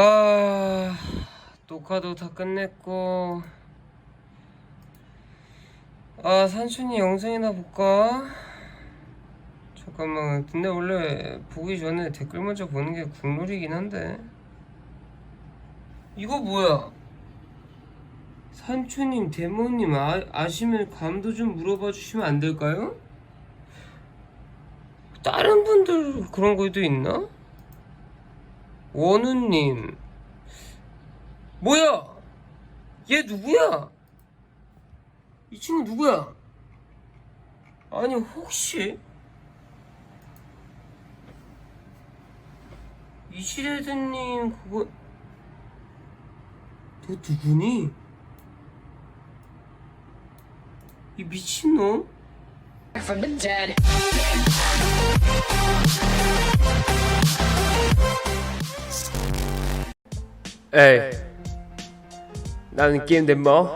아 녹화도 다 끝냈고 아 산춘이 영상이나 볼까? 잠깐만 근데 원래 보기 전에 댓글 먼저 보는 게 국룰이긴 한데 이거 뭐야? 산초님, 데모님 아, 아시면 감도 좀 물어봐 주시면 안 될까요? 다른 분들 그런 것도 있나? 원우님 뭐야? 얘 누구야? 이 친구 누구야? 아니 혹시 이시레드님 그거 너 누구니? 이 미친놈? 에이. 나는 김대모.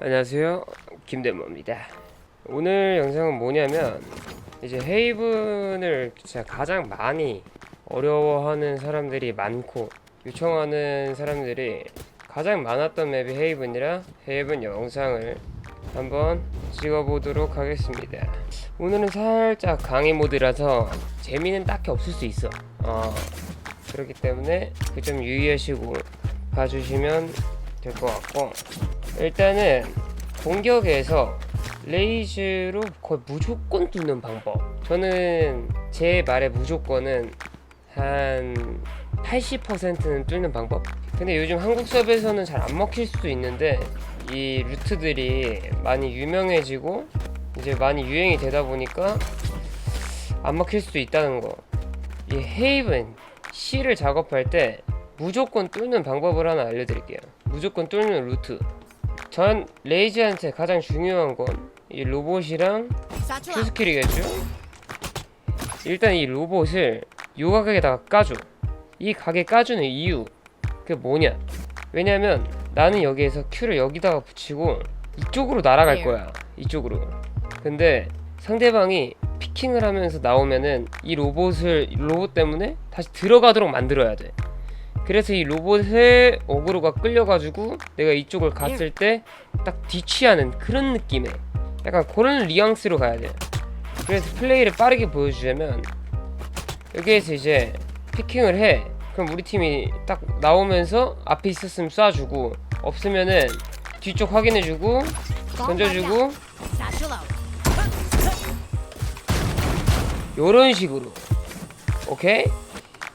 안녕하세요. 김대모입니다. 오늘 영상은 뭐냐면 이제 헤이븐을 진짜 가장 많이 어려워하는 사람들이 많고 요청하는 사람들이 가장 많았던 맵이 헤이븐이라 헤이븐 영상을 한번 찍어보도록 하겠습니다. 오늘은 살짝 강의 모드라서 재미는 딱히 없을 수 있어. 어, 그렇기 때문에 그 점 유의하시고 봐주시면 될 것 같고 일단은 공격에서 레이즈로 거의 무조건 뚫는 방법 저는 제 말의 무조건은 한 80%는 뚫는 방법 근데 요즘 한국 수업에서는 잘 안 먹힐 수도 있는데 이 루트들이 많이 유명해지고 이제 많이 유행이 되다 보니까 안 먹힐 수도 있다는 거. 이 헤이븐 C를 작업할 때 무조건 뚫는 방법을 하나 알려드릴게요. 무조건 뚫는 루트. 전 레이즈한테 가장 중요한 건 이 로봇이랑. 큐스킬이겠죠? 일단 이 로봇을 요 가격에다가 까줘. 이 가게 까주는 이유 그게 뭐냐? 왜냐면 나는 여기에서 큐를 여기다가 붙이고 이쪽으로 날아갈 네. 거야. 이쪽으로. 근데 상대방이 피킹을 하면서 나오면은 이 로봇을 이 로봇 때문에 다시 들어가도록 만들어야 돼. 그래서 이 로봇의 어그로가 끌려가지고 내가 이쪽을 갔을 때 딱 뒤취하는 그런 느낌의 약간 그런 뉘앙스로 가야 돼. 그래서 플레이를 빠르게 보여주자면 여기에서 이제 피킹을 해. 그럼 우리 팀이 딱 나오면서 앞에 있었으면 쏴주고 없으면은 뒤쪽 확인해주고 던져주고. 요런 식으로 오케이?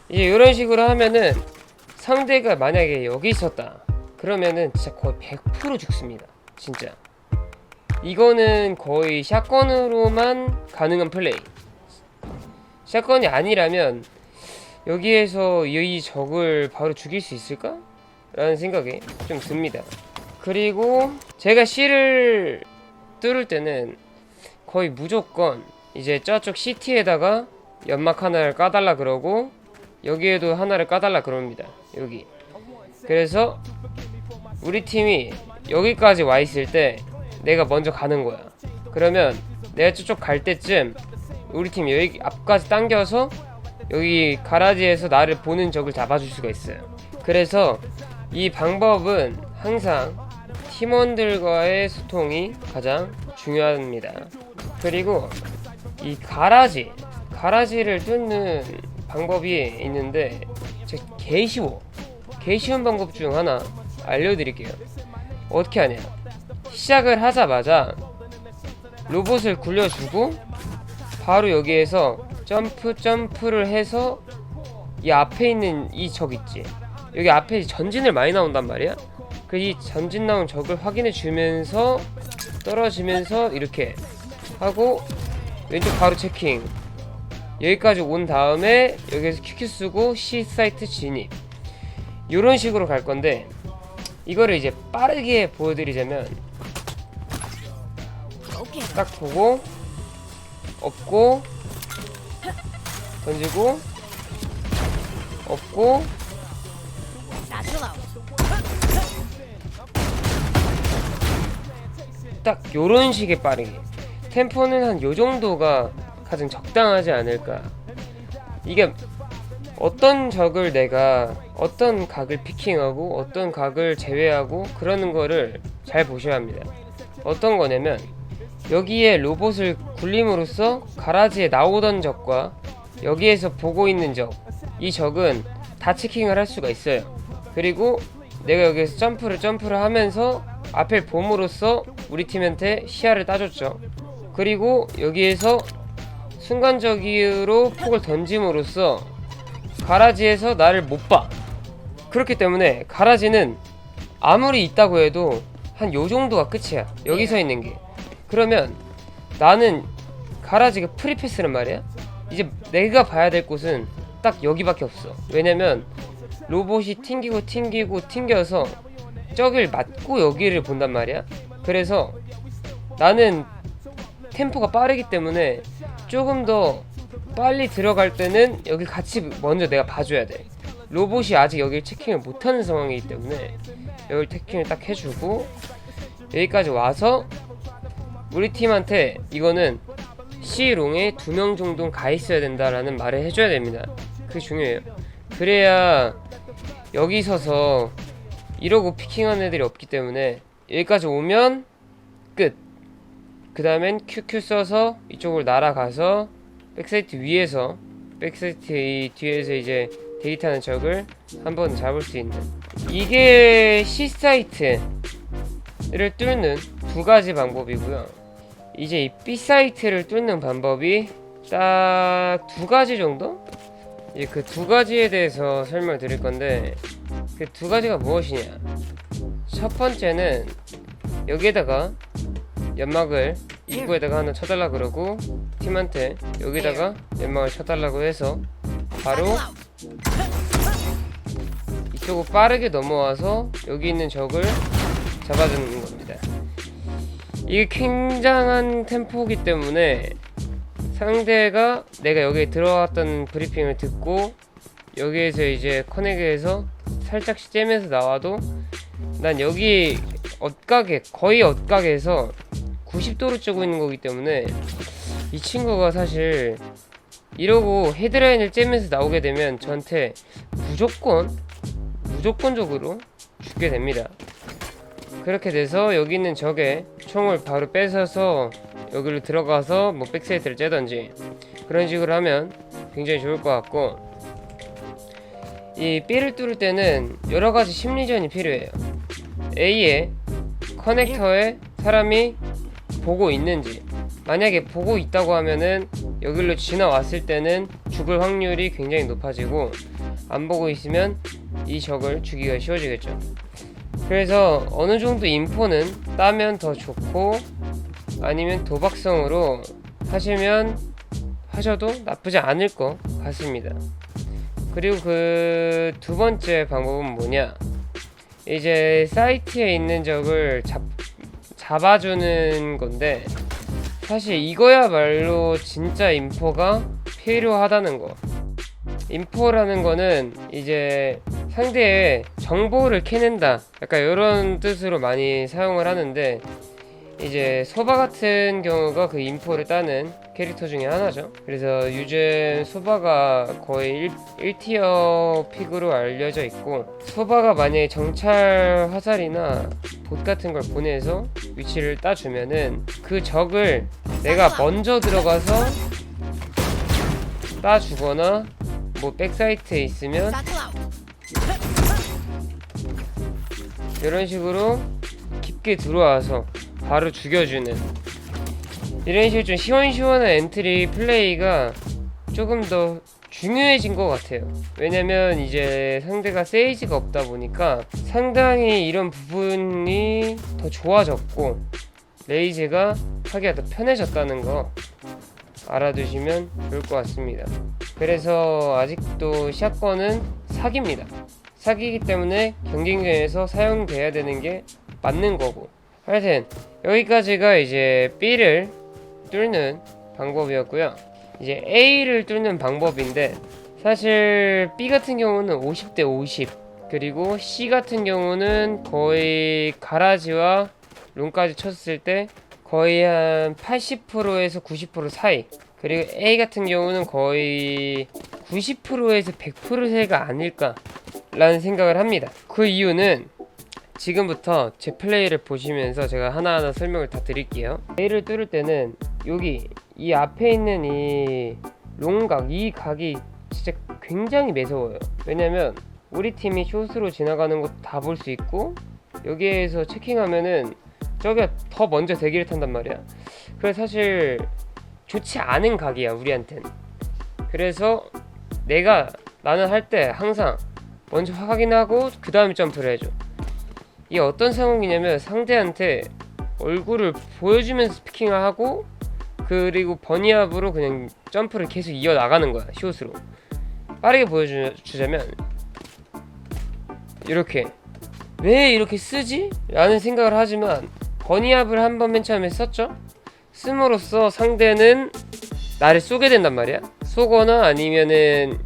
이제 요런 식으로 하면은 상대가 만약에 여기 있었다. 그러면은 진짜 거의 100% 죽습니다. 진짜. 이거는 거의 샷건으로만 가능한 플레이. 샷건이 아니라면 여기에서 이 적을 바로 죽일 수 있을까? 라는 생각이 좀 듭니다. 그리고 제가 C를 뚫을 때는 거의 무조건 이제 저쪽 시티에다가 연막 하나를 까달라 그러고 여기에도 하나를 까달라 그럽니다 여기. 그래서 우리 팀이 여기까지 와 있을 때 내가 먼저 가는 거야. 그러면 내가 저쪽 갈 때쯤 우리 팀이 여기 앞까지 당겨서 여기 가라지에서 나를 보는 적을 잡아줄 수가 있어요. 그래서 이 방법은 항상 팀원들과의 소통이 가장 중요합니다. 그리고 이 가라지 가라지를 뚫는 방법이 있는데 진짜 개 쉬워 개 쉬운 방법 중 하나 알려드릴게요. 어떻게 하냐? 시작을 하자마자 로봇을 굴려주고 바로 여기에서 점프 점프를 해서 이 앞에 있는 이 적 있지? 여기 앞에 전진을 많이 나온단 말이야? 그 이 전진 나온 적을 확인해 주면서 떨어지면서 이렇게 하고 왼쪽 바로 체킹 여기까지 온 다음에 여기서 QQ 쓰고 C 사이트 진입 이런 식으로 갈 건데 이거를 이제 빠르게 보여드리자면. 딱 보고 없고 던지고 없고. 딱 요런 식의 빠르게 템포는 한 요 정도가 가장 적당하지 않을까 이게 어떤 적을 내가 어떤 각을 피킹하고 어떤 각을 제외하고 그러는 거를 잘 보셔야 합니다. 어떤 거냐면 여기에 로봇을 굴림으로써 가라지에 나오던 적과 여기에서 보고 있는 적, 이 적은 다 체킹을 할 수가 있어요. 그리고 내가 여기에서 점프를 점프를 하면서 앞을 봄으로써 우리 팀한테 시야를 따줬죠. 그리고 여기에서 순간적으로 폭을 던짐으로써 가라지에서 나를 못 봐. 그렇기 때문에 가라지는 아무리 있다고 해도 한 요 정도가 끝이야. 여기 서 있는 게. 그러면 나는 가라지가 프리패스란 말이야. 이제 내가 봐야 될 곳은 딱 여기밖에 없어. 왜냐면 로봇이 튕기고 튕기고 튕겨서 저길 맞고 여기를 본단 말이야. 그래서 나는 템포가 빠르기 때문에 조금 더 빨리 들어갈 때는 여기 같이 먼저 내가 봐줘야 돼. 로봇이 아직 여기를 체킹을 못하는 상황이기 때문에 여기를 체킹을 딱 해주고 여기까지 와서 우리 팀한테 이거는 C롱에 두 명 정도는 가 있어야 된다라는 말을 해줘야 됩니다. 그게 중요해요. 그래야 여기 서서 이러고 피킹하는 애들이 없기 때문에 여기까지 오면 끝. 그 다음엔 QQ 써서 이쪽으로 날아가서 백사이트 위에서 백사이트 이 뒤에서 이제 데이트하는 적을 한 번 잡을 수 있는 이게 C 사이트를 뚫는 두 가지 방법이고요. 이제 이 B 사이트를 뚫는 방법이 딱 두 가지 정도? 그두 가지에 대해서 설명을 드릴 건데 그 두 가지가 무엇이냐? 첫 번째는 여기에다가 연막을 입구에다가 하나 쳐달라 그러고 팀한테 여기다가 연막을 쳐달라고 해서 바로 이쪽으로 빠르게 넘어와서 여기 있는 적을 잡아주는 겁니다. 이게 굉장한 템포이기 때문에 상대가 내가 여기에 들어왔던 브리핑을 듣고 여기에서 이제 커넥에서 살짝씩 째면서 나와도 난 여기 엇각에 거의 엇각에서 90도로 찌고 있는 거기 때문에 이 친구가 사실 이러고 헤드라인을 째면서 나오게 되면 저한테 무조건 무조건적으로 죽게 됩니다. 그렇게 돼서 여기 있는 적의 총을 바로 뺏어서 여기로 들어가서 뭐 백사이트를 째던지 그런 식으로 하면 굉장히 좋을 것 같고 이 B를 뚫을 때는 여러 가지 심리전이 필요해요. A에 커넥터에 사람이 보고 있는지 만약에 보고 있다고 하면은 여기로 지나왔을 때는 죽을 확률이 굉장히 높아지고 안 보고 있으면 이 적을 죽이기가 쉬워지겠죠. 그래서 어느 정도 인포는 따면 더 좋고 아니면 도박성으로 하시면 하셔도 나쁘지 않을 것 같습니다. 그리고 그 두 번째 방법은 뭐냐? 이제 사이트에 있는 적을 잡, 잡아주는 건데 사실 이거야말로 진짜 인포가 필요하다는 거. 인포라는 거는 이제 상대의 정보를 캐낸다. 약간 이런 뜻으로 많이 사용을 하는데 이제 소바 같은 경우가 그 인포를 따는 캐릭터 중에 하나죠. 그래서 요즘 소바가 거의 1, 1티어 픽으로 알려져 있고 소바가 만약에 정찰 화살이나 봇 같은 걸 보내서 위치를 따주면은 그 적을 내가 먼저 들어가서 따주거나 뭐 백사이트에 있으면. 이런 식으로 깊게 들어와서 바로 죽여주는 이런 식으로 좀 시원시원한 엔트리 플레이가 조금 더 중요해진 것 같아요. 왜냐면 이제 상대가 세이지가 없다 보니까 상당히 이런 부분이 더 좋아졌고 레이즈가 하기가 더 편해졌다는 거 알아두시면 좋을 것 같습니다. 그래서 아직도 샷건은 사기입니다. 사기이기 때문에 경기장에서 사용돼야 되는 게 맞는 거고 하여튼 여기까지가 이제 B를 뚫는 방법이었고요. 이제 A를 뚫는 방법인데 사실 B 같은 경우는 50대 50 그리고 C 같은 경우는 거의 가라지와 룸까지 쳤을 때 거의 한 80%에서 90% 사이 그리고 A 같은 경우는 거의 90%에서 100%가 아닐까 라는 생각을 합니다. 그 이유는 지금부터 제 플레이를 보시면서 제가 하나하나 설명을 다 드릴게요. A를 뚫을 때는 여기 이 앞에 있는 이 롱각 이 각이 진짜 굉장히 매서워요. 왜냐면 우리 팀이 숏으로 지나가는 것도 다 볼 수 있고 여기에서 체킹하면은 저기가 더 먼저 대기를 탄단 말이야. 그래서 사실 좋지 않은 각이야 우리한텐. 그래서 내가 나는 할 때 항상 먼저 확인하고 그 다음에 점프를 해줘. 이게 어떤 상황이냐면 상대한테 얼굴을 보여주면서 피킹을 하고 그리고 버니압으로 그냥 점프를 계속 이어 나가는 거야 숏으로. 빠르게 보여주자면 이렇게. 왜 이렇게 쓰지? 라는 생각을 하지만 버니압을 한 번 맨 처음에 썼죠? 씀으로써 상대는 나를 쏘게 된단 말이야. 쏘거나 아니면은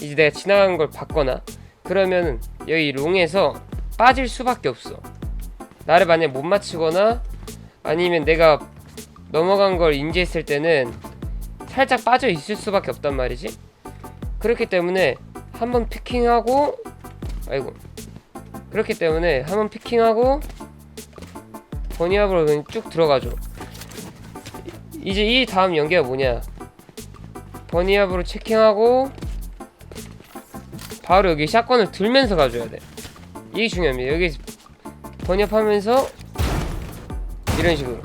이제 내가 지나간 걸 봤거나. 그러면은 여기 롱에서 빠질 수밖에 없어 나를 만약 못 맞추거나 아니면 내가 넘어간 걸 인지했을 때는 살짝 빠져 있을 수밖에 없단 말이지. 그렇기 때문에 한번 피킹하고 아이고 그렇기 때문에 한번 피킹하고 버니압으로 그냥 쭉 들어가죠. 이제 이 다음 연계가 뭐냐? 버니압으로 체킹하고 바로 여기 샷건을 들면서 가줘야 돼. 이게 중요합니다. 여기 번역하면서 이런 식으로.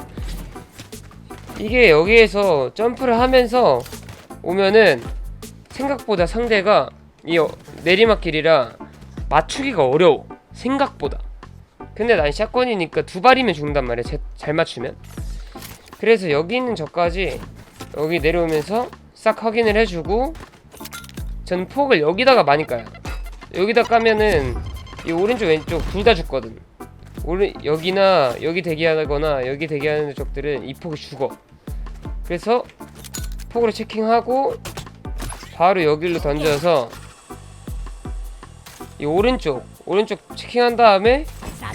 이게 여기에서 점프를 하면서 오면은 생각보다 상대가 이 어- 내리막길이라 맞추기가 어려워. 생각보다. 근데 난 샷건이니까 두 발이면 죽는단 말이야 제- 잘 맞추면. 그래서 여기 있는 저까지 여기 내려오면서 싹 확인을 해주고 전 폭을 여기다가 많이 까요. 여기다 까면은 이 오른쪽 왼쪽 둘 다 죽거든. 오른 여기나 여기 대기하거나 여기 대기하는 적들은 이 폭이 죽어. 그래서 폭으로 체킹하고 바로 여기로 던져서 이 오른쪽 오른쪽 체킹한 다음에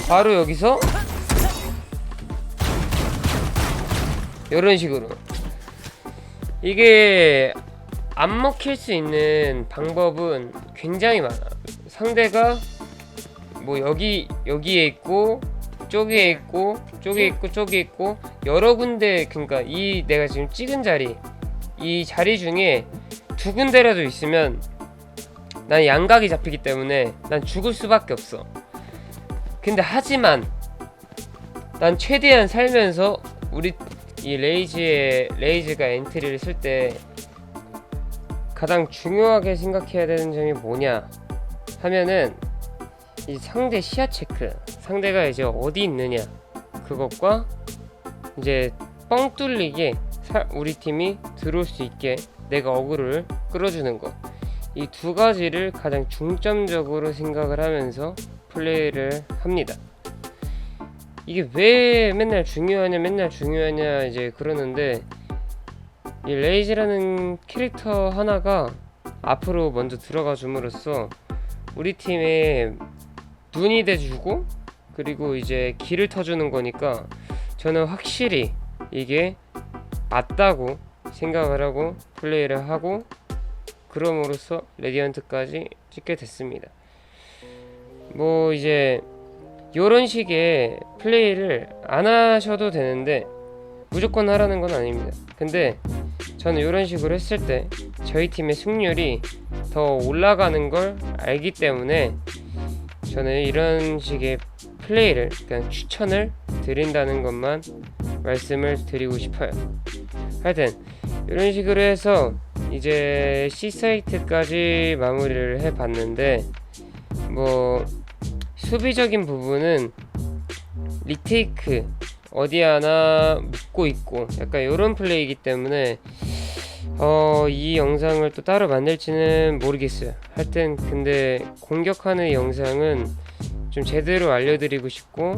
바로 여기서 이런 식으로 이게 안 먹힐 수 있는 방법은 굉장히 많아. 상대가 뭐 여기 여기에 있고 쪼기에 있고 쪼기에 있고 쪼기에 있고 여러 군데 그러니까 이 내가 지금 찍은 자리 이 자리 중에 두 군데라도 있으면 난 양각이 잡히기 때문에 난 죽을 수밖에 없어. 근데 하지만 난 최대한 살면서 우리 이 레이즈의 레이즈가 엔트리를 쓸 때 가장 중요하게 생각해야 되는 점이 뭐냐 하면은 이 상대 시야 체크 상대가 이제 어디 있느냐 그것과 이제 뻥 뚫리게 사- 우리 팀이 들어올 수 있게 내가 어그를 끌어주는 것 이 두 가지를 가장 중점적으로 생각을 하면서 플레이를 합니다. 이게 왜 맨날 중요하냐 맨날 중요하냐 이제 그러는데 이 레이즈라는 캐릭터 하나가 앞으로 먼저 들어가 줌으로써 우리 팀에 눈이 돼주고 그리고 이제 길을 터주는 거니까 저는 확실히 이게 맞다고 생각을 하고 플레이를 하고 그럼으로써 레디언트까지 찍게 됐습니다. 뭐 이제 이런 식의 플레이를 안 하셔도 되는데 무조건 하라는 건 아닙니다. 근데 저는 이런 식으로 했을 때 저희 팀의 승률이 더 올라가는 걸 알기 때문에 저는 이런 식의 플레이를 그냥 추천을 드린다는 것만 말씀을 드리고 싶어요. 하여튼 이런 식으로 해서 이제 C 사이트까지 마무리를 해봤는데 뭐 수비적인 부분은 리테이크 어디 하나 묶고 있고 약간 이런 플레이이기 때문에 어, 이 영상을 또 따로 만들지는 모르겠어요. 하여튼 근데 공격하는 영상은 좀 제대로 알려드리고 싶고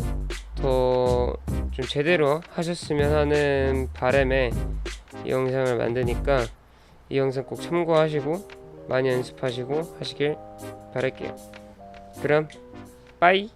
더 좀 제대로 하셨으면 하는 바람에 이 영상을 만드니까 이 영상 꼭 참고하시고 많이 연습하시고 하시길 바랄게요. 그럼 빠이